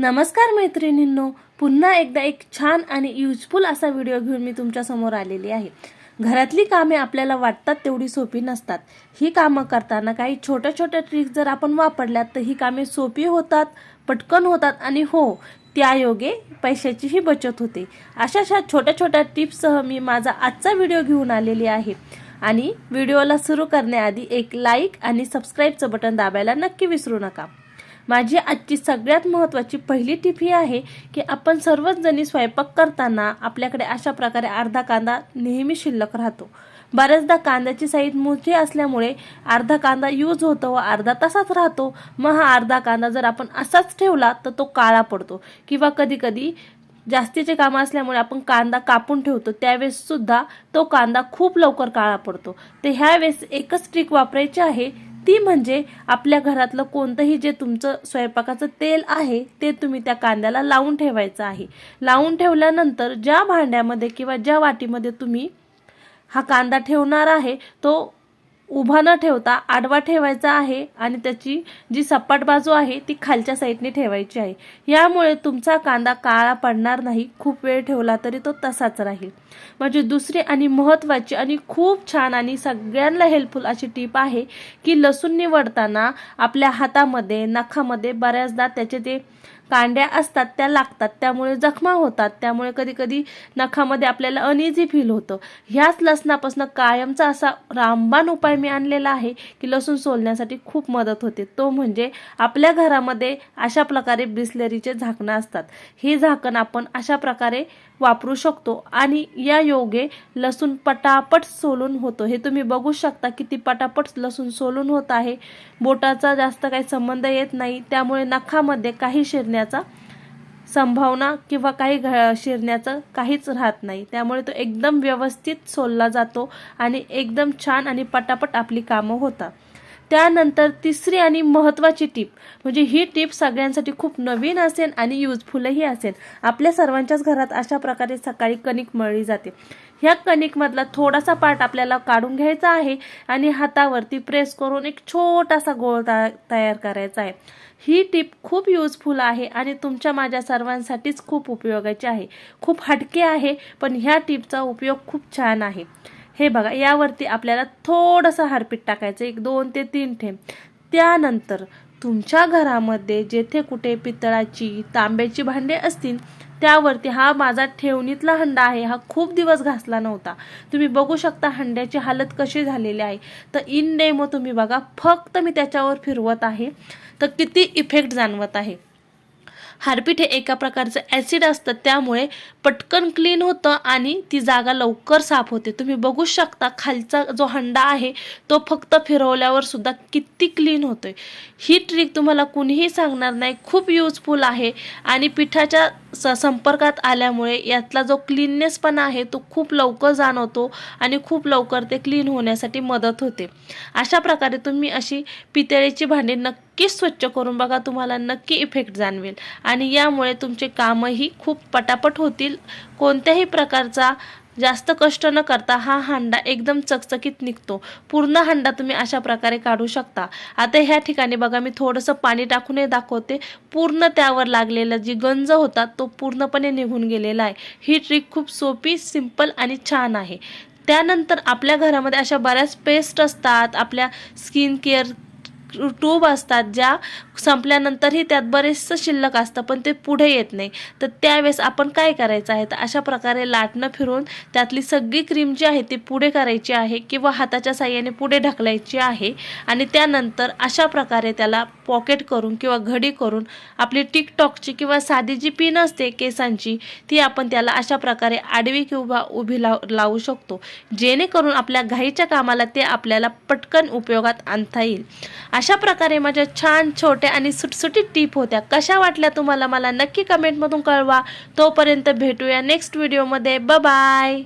नमस्कार मैत्रिणींनो पुन्हा एकदा एक छान आणि युजफुल असा व्हिडिओ घेऊन मी तुमच्यासमोर आलेली आहे. घरातली कामे आपल्याला वाटतात तेवढी सोपी नसतात. ही कामं करताना काही छोट्या छोट्या ट्रिक्स जर आपण वापरल्यात तर ही कामे सोपी होतात पटकन होतात आणि हो त्यायोगे पैशाचीही बचत होते. अशा अशा छोट्या छोट्या टिप्ससह मी माझा आजचा व्हिडिओ घेऊन आलेली आहे. आणि व्हिडिओला सुरू करण्याआधी एक लाईक आणि सबस्क्राईबचं बटन दाबायला नक्की विसरू नका. माझी आजची सगळ्यात महत्त्वाची पहिली टिप ही आहे की आपण सर्वच जणी स्वयंपाक करताना आपल्याकडे अशा प्रकारे अर्धा कांदा नेहमी शिल्लक राहतो. बऱ्याचदा कांद्याची साईज मोठी असल्यामुळे अर्धा कांदा यूज होतो व अर्धा तासाच राहतो. मग हा अर्धा कांदा जर आपण असाच ठेवला तर तो काळा पडतो किंवा कधीकधी जास्तीचे कामं असल्यामुळे आपण कांदा कापून ठेवतो. त्यावेळेस सुद्धा तो कांदा खूप लवकर काळा पडतो. तर ह्यावेळेस एकच ट्रिक वापरायची आहे ती म्हणजे आपल्या घरातलं कोणतंही जे तुमचं स्वयंपाकाचं तेल आहे ते तुम्ही त्या कांद्याला लावून ठेवायचं आहे. लावून ठेवल्यानंतर ज्या भांड्यामध्ये किंवा ज्या वाटीमध्ये तुम्ही हा कांदा ठेवणार आहे तो उभा न ठेवता आडवा ठेवायचा आहे आणि त्याची जी सपाट बाजू आहे ती खालच्या साईडने ठेवायची आहे. यामुळे तुमचा कांदा काळा पडणार नाही खूप वेळ ठेवला तरी तो तसाच राहील. म्हणजे दुसरी आणि महत्त्वाची आणि खूप छान आणि सगळ्यांना हेल्पफुल अशी टीप आहे की लसूण निवडताना आपल्या हातामध्ये नखामध्ये बऱ्याचदा त्याचे ते कांड्या असतात त्या लागतात त्यामुळे जखमा होतात त्यामुळे कधी कधी नखामध्ये आपल्याला अनइझी फील होतं. ह्याच लसणापासून कायमचा असा रामबाण उपाय मी आणलेला आहे की लसूण सोलण्यासाठी खूप मदत होते. तो म्हणजे आपल्या घरामध्ये अशा प्रकारे बिस्लरीचे झाकणं असतात. हे झाकण आपण अशा प्रकारे वापरू शकतो आणि या योगे लसूण पटापट सोलून होतो. हे तुम्ही बघू शकता किती पटापट लसूण सोलून होत आहे. बोटाचा जास्त काही संबंध येत नाही. त्यामुळे नखामध्ये काही शिरण्याचा संभावना किंवा काही घ शिरण्याचं काहीच राहत नाही. त्यामुळे तो एकदम व्यवस्थित सोलला जातो आणि एकदम छान आणि पटापट आपली कामं होतात. त्यानंतर तिसरी आणि महत्त्वाची टीप म्हणजे ही टीप सगळ्यांसाठी खूप नवीन असेल आणि युजफुलही असेल. आपल्या सर्वांच्याच घरात अशा प्रकारे सकाळी कणिक मळली जाते. ह्या कणिकमधला थोडासा पार्ट आपल्याला काढून घ्यायचा आहे आणि हातावरती प्रेस करून एक छोटासा गोळ तयार करायचा आहे. ही टीप खूप युजफुल आहे आणि तुमच्या माझ्या सर्वांसाठीच खूप उपयोगाची आहे. खूप हटके आहे पण ह्या टीपचा उपयोग खूप छान आहे. हे बघा यावरती आपल्याला थोडंसं हारपीट टाकायचं एक दोन ते तीन ठेम त्यानंतर तुमच्या घरामध्ये जेथे कुठे पितळाची तांब्याची भांडे असतील त्यावरती हा माझा ठेवणीतला हंडा आहे. हा खूप दिवस घासला नव्हता. तुम्ही बघू शकता हंड्याची हालत कशी झालेली आहे. तर इन डेमो तुम्ही बघा. फक्त मी त्याच्यावर फिरवत आहे. तर किती इफेक्ट जाणवत आहे. हार्पिट हे एका प्रकारचं ॲसिड असतं. त्यामुळे पटकन क्लीन होतं आणि ती जागा लवकर साफ होते. तुम्ही बघू शकता खालचा जो हंडा आहे तो फक्त फिरवल्यावर सुद्धा किती क्लीन होतोय. ही ट्रिक तुम्हाला कुणीही सांगणार नाही. खूप युजफुल आहे. आणि पिठाच्या स संपर्कात आल्यामुळे यातला जो क्लीननेसपणा आहे तो खूप लवकर जाणवतो आणि खूप लवकर ते क्लीन होण्यासाठी मदत होते. अशा प्रकारे तुम्ही अशी पितळेची भांडी नक्कीच स्वच्छ करून बघा तुम्हाला नक्की इफेक्ट जाणवेल. आणि यामुळे तुमचे कामही खूप पटापट होतील. कोणत्याही प्रकारचा जास्त कष्ट न करता हा हांडा एकदम चकचकीत निघतो. पूर्ण हांडा तुम्ही अशा प्रकारे काढू शकता. आता ह्या ठिकाणी बघा मी थोडंसं पाणी टाकूनही दाखवते. पूर्ण त्यावर लागलेला जी गंज होता तो पूर्णपणे निघून गेलेला आहे. ही ट्रिक खूप सोपी सिंपल आणि छान आहे. त्यानंतर आपल्या घरामध्ये अशा बऱ्याच पेस्ट असतात. आपल्या स्किन केअर ट्यूब असतात ज्या संपल्यानंतरही त्यात बरेचसं शिल्लक असतं पण ते पुढे येत नाही. तर त्यावेळेस आपण काय करायचं आहे? तर अशा प्रकारे लाटणं फिरून त्यातली सगळी क्रीम जी आहे ती पुढे करायची आहे किंवा हाताच्या साह्याने पुढे ढकलायची आहे आणि त्यानंतर अशा प्रकारे त्याला पॉकेट करून किंवा घडी करून आपली टिकटॉकची किंवा साधी जी पिन असते केसांची ती आपण त्याला अशा प्रकारे आडवी किंवा उभी लाव लावू शकतो. जेणेकरून आपल्या घाईच्या कामाला ते आपल्याला पटकन उपयोगात आणता येईल. अशा प्रकारे माझ्या छान छोट्या आणि सुटसुटीत टीप होत्या. कशा वाटल्या तुम्हाला मला नक्की कमेंटमधून कळवा. तोपर्यंत भेटूया नेक्स्ट व्हिडिओमध्ये ब बाय